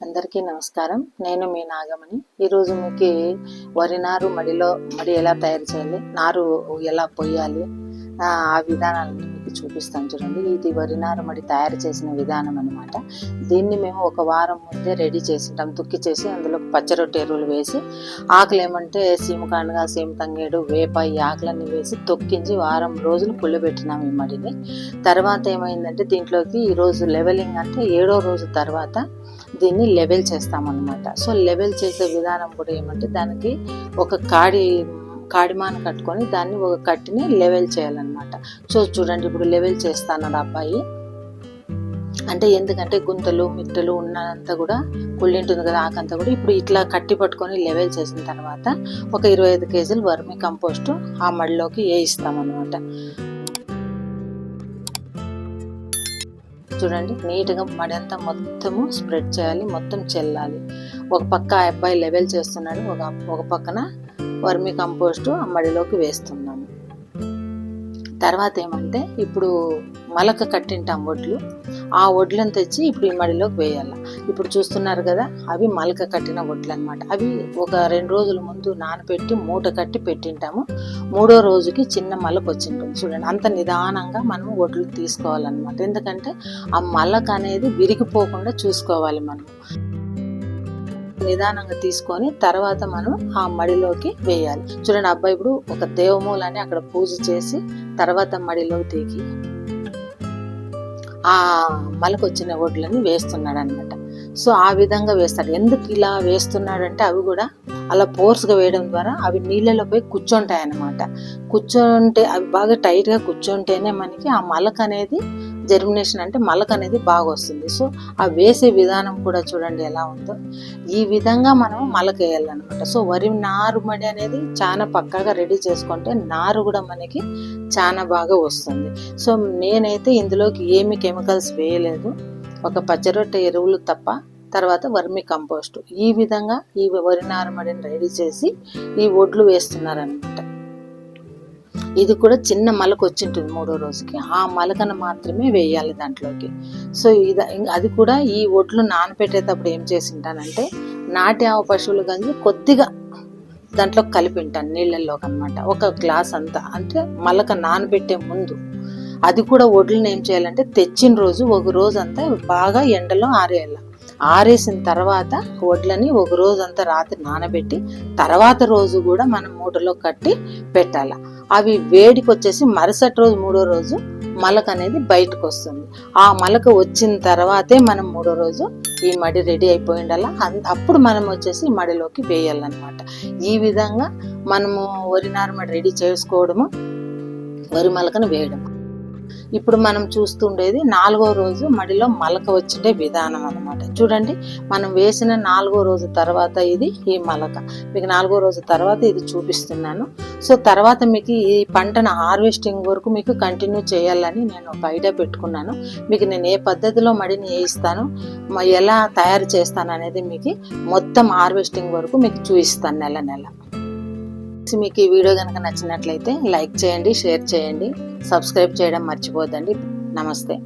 అందరికీ నమస్కారం. నేను మీ నాగమణి. ఈరోజు మీకు వరి నారు మడిలో మడి ఎలా తయారు చేయాలి నారు ఎలా పొయ్యాలి ఆ ఆ విధానాలను మీకు చూపిస్తాను చూడండి. ఇది వరి నారు మడి తయారు చేసిన విధానం అనమాట దీన్ని మేము ఒక వారం ముందే రెడీ చేసింటాం. తుక్కి చేసి అందులో పచ్చరొట్టె ఎరువులు వేసి ఆకులు ఏమంటే సీమకాండగా సీమ తంగేడు వేప ఈ ఆకులన్నీ వేసి తొక్కించి వారం రోజులు పుల్లబెట్టినాం ఈ మడిని. తర్వాత ఏమైందంటే దీంట్లోకి ఈరోజు లెవెలింగ్ అంటే ఏడో రోజు తర్వాత దీన్ని లెవెల్ చేస్తామన్నమాట. సో లెవెల్ చేసే విధానం కూడా ఏమంటే దానికి ఒక కాడి కాడిమాన కట్టుకొని దాన్ని ఒక కట్టిని లెవెల్ చేయాలన్నమాట. సో చూడండి ఇప్పుడు లెవెల్ చేస్తాను అబ్బాయి. అంటే ఎందుకంటే గుంతలు మిట్టలు ఉన్నదంతా కూడా కుళ్ళింటుంది కదా ఆకంతా కూడా ఇప్పుడు ఇట్లా కట్టి పట్టుకొని లెవెల్ చేసిన తర్వాత ఒక ఇరవై ఐదు కేజీలు వర్మి కంపోస్ట్ ఆ మడిలోకి వేయిస్తామన్నమాట. చూడండి. నీట్గా మడి అంతా మొత్తము స్ప్రెడ్ చేయాలి. మొత్తం చెల్లాలి. ఒక పక్క ఆ అబ్బాయి లెవెల్ చేస్తున్నాడు. ఒక ఒక పక్కన వర్మి కంపోస్ట్ ఆ మడిలోకి వేస్తున్నాము తర్వాత ఏమంటే ఇప్పుడు మలక కట్టింటాం వడ్లు. ఆ వడ్లను తెచ్చి ఇప్పుడు ఈ మడిలోకి వేయాలి. ఇప్పుడు చూస్తున్నారు కదా అవి మలక కట్టిన వడ్లు అనమాట అవి ఒక రెండు రోజుల ముందు నానబెట్టి మూట కట్టి పెట్టింటాము. మూడో రోజుకి చిన్న మలక వచ్చింటుంది చూడండి అంత నిదానంగా మనం వడ్లు తీసుకోవాలన్నమాట. ఎందుకంటే ఆ మలక అనేది విరిగిపోకుండా చూసుకోవాలి మనం. నిదానంగా తీసుకొని తర్వాత మనం ఆ మడిలోకి వేయాలి. చూడండి అబ్బాయి ఇప్పుడు ఒక దేవమూలని అక్కడ పూజ చేసి తర్వాత మడిలోకి దిగి ఆ మలకొచ్చిన వడ్లని వేస్తున్నాడు అనమాట సో ఆ విధంగా వేస్తాడు. ఎందుకు ఇలా వేస్తున్నాడంటే అవి కూడా అలా ఫోర్స్గా వేయడం ద్వారా అవి నీళ్ళలో పోయి కూర్చుంటాయి అన్నమాట కూర్చుంటే అవి బాగా టైట్గా కూర్చుంటేనే మనకి ఆ మలక అనేది జర్మినేషన్ అంటే మలక అనేది బాగా వస్తుంది సో ఆ వేసే విధానం కూడా చూడండి ఎలా ఉందో. ఈ విధంగా మనం మలక వేయాలన్నమాట సో వరి నారు మడి అనేది చాలా పక్కాగా రెడీ చేసుకుంటే నారు కూడా మనకి చాలా బాగా వస్తుంది. సో నేనైతే ఇందులోకి ఏమి కెమికల్స్ వేయలేదు. ఒక పచ్చరొట్టె ఎరువులు తప్ప తర్వాత వర్మి కంపోస్ట్. ఈ విధంగా ఈ వరి నారుమడిని రెడీ చేసి ఈ ఒడ్లు వేస్తున్నారనమాట ఇది కూడా చిన్న మలక వచ్చింటుంది మూడో రోజుకి. ఆ మలకను మాత్రమే వేయాలి దాంట్లోకి. సో ఇది అది కూడా ఈ ఒడ్లు నానబెట్టేటప్పుడు ఏం చేసింటానంటే నాటి ఆవు పశువుల గంజి కొద్దిగా దాంట్లో కలిపింటాను నీళ్ళల్లోకి అనమాట ఒక గ్లాస్ అంతా. అంటే మలక నానబెట్టే ముందు అది కూడా వడ్లను ఏం చేయాలంటే తెచ్చిన రోజు ఒక రోజు అంతా బాగా ఎండలో ఆరేయాలి. ఆరేసిన తర్వాత వడ్లని ఒక రోజు అంతా రాత్రి నానబెట్టి తర్వాత రోజు కూడా మనం మూటలో కట్టి పెట్టాలి. అవి వేడికి వచ్చేసి మరుసటి రోజు మూడో రోజు మలక అనేది బయటకు వస్తుంది ఆ మలక వచ్చిన తర్వాతే మనం మూడో రోజు ఈ మడి రెడీ అయిపోయి ఉండాలా అప్పుడు మనం వచ్చేసి మడిలోకి వేయాలన్నమాట. ఈ విధంగా మనము వరి నారుమడి రెడీ చేసుకోవడము వరి మలకను వేయడం ఇప్పుడు మనం చూస్తుండేది నాలుగో రోజు మడిలో మలక వచ్చే విధానం అనమాట చూడండి మనం వేసిన నాలుగో రోజు తర్వాత ఇది ఈ మలక. మీకు నాలుగో రోజు తర్వాత ఇది చూపిస్తున్నాను. సో తర్వాత మీకు ఈ పంటను హార్వెస్టింగ్ వరకు మీకు కంటిన్యూ చేయాలని నేను బయట పెట్టుకున్నాను. మీకు నేను ఏ పద్ధతిలో మడిని వేయిస్తాను ఎలా తయారు చేస్తాను అనేది మీకు మొత్తం హార్వెస్టింగ్ వరకు మీకు చూపిస్తాను నెల నెల. మీకు ఈ వీడియో కనుక నచ్చినట్లయితే లైక్ చేయండి షేర్ చేయండి సబ్స్క్రైబ్ చేయడం మర్చిపోద్దండి. నమస్తే.